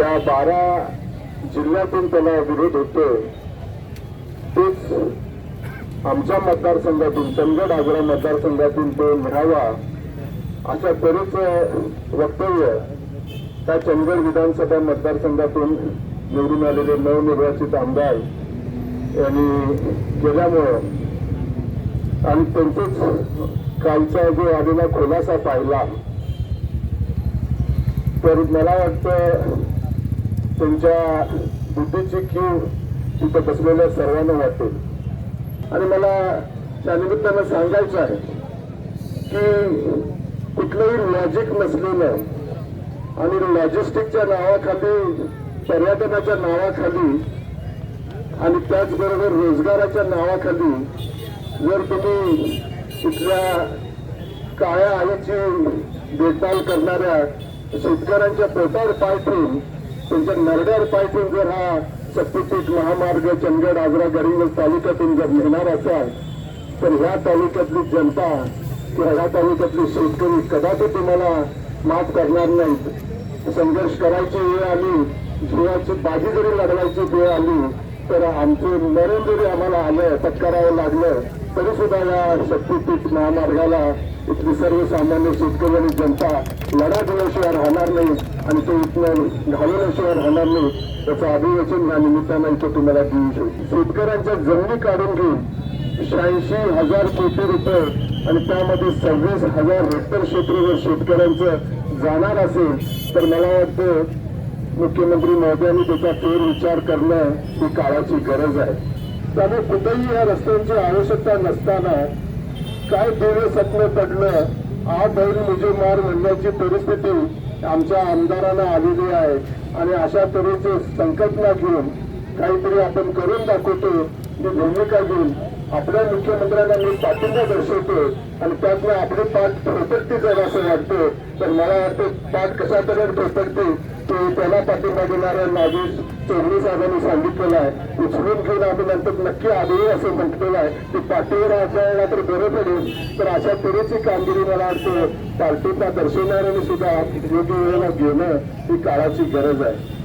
ज्या बारा जिल्ह्यातून त्याला विरोध होतोय तेच आमच्या मतदारसंघातून चंदगड आग्रा मतदारसंघातून तो मिळावा अशा तऱ्हेचं वक्तव्य त्या चंदगड विधानसभा मतदारसंघातून निवडून आलेले नवनिर्वाचित आमदार यांनी केल्यामुळं आणि त्यांचंच कालचा जो आलेला खुलासा पाहिला तर मला वाटतं त्यांच्या बुद्धीची कीव तिथं बसलेल्या सर्वांना वाटेल आणि मला त्या निमित्तानं सांगायचं आहे की कुठलंही लॉजिक नसलेलं आणि लॉजिस्टिकच्या नावाखाली पर्यटनाच्या नावाखाली आणि त्याचबरोबर रोजगाराच्या नावाखाली जर तुम्ही कुठल्या काळ्या आईची देखभाल करणाऱ्या शेतकऱ्यांच्या पोटावर पाय ठेवून त्यांच्या नरगार पाय जर हा शक्तीपीठ महामार्ग चंदगड आग्रा गरीब तालुक्यातून जर नेणार असाल तर ह्या तालुक्यातली जनता किंवा ह्या तालुक्यातले शेतकरी कदाचित तुम्हाला माफ करणार नाहीत. संघर्ष करायची वेळ आली जीवाची बाजी जरी लढवायची वेळ आली तर आमचे मरण जरी आम्हाला आलं पत्करावं लागलं तरी सुद्धा या शक्तीपीठ महामार्गाला इथली सर्वसामान्य शेतकरी आणि जनता लढा दिल्याशिवाय राहणार नाही आणि तो इथनं घालवल्याशिवाय राहणार नाही त्याचं अभिवचन या निमित्तानं इथं तुम्हाला देऊ शकतो शेतकऱ्यांच्या जमिनी काढून घेऊन शहाऐंशी हजार कोटी रुपये आणि त्यामध्ये सव्वीस हजार हेक्टर क्षेत्र जर शेतकऱ्यांचं जाणार असेल तर मला वाटतं मुख्यमंत्री महोदयांनी त्याचा फेर विचार करणं ही काळाची गरज आहे. त्यामुळे कुठेही या रस्त्यांची आवश्यकता नसताना काय दिव्य स्वप्न पडलं आ बैल मुझे मार म्हणण्याची परिस्थिती आमच्या आमदारांना आलेली आहे. आणि अशा तऱ्हेचे संकल्पना घेऊन काहीतरी आपण करून दाखवतो ही भूमिका घेऊन आपल्या मुख्यमंत्र्यांना मी पाठिंबा दर्शवतो आणि त्यातनं आपले पाठ प्रसक्ती जर असं वाटतं तर मला वाटतं पाठ कशा तऱ्हेने प्रसक्ती ते त्याला पाठिंबा देणाऱ्या नागेश चोवीस साहेबांनी सांगितलेलं आहे. उचलून घेऊन आम्ही नंतर नक्की आढळू असं म्हटलेलं आहे. की पाठीवर आपल्याला तर बरं पडेल तर अशा तऱ्हेची कामगिरी मला वाटतं पार्टीला दर्शवणाऱ्याने सुद्धा योग्य वेळेला घेणं ही काळाची गरज आहे.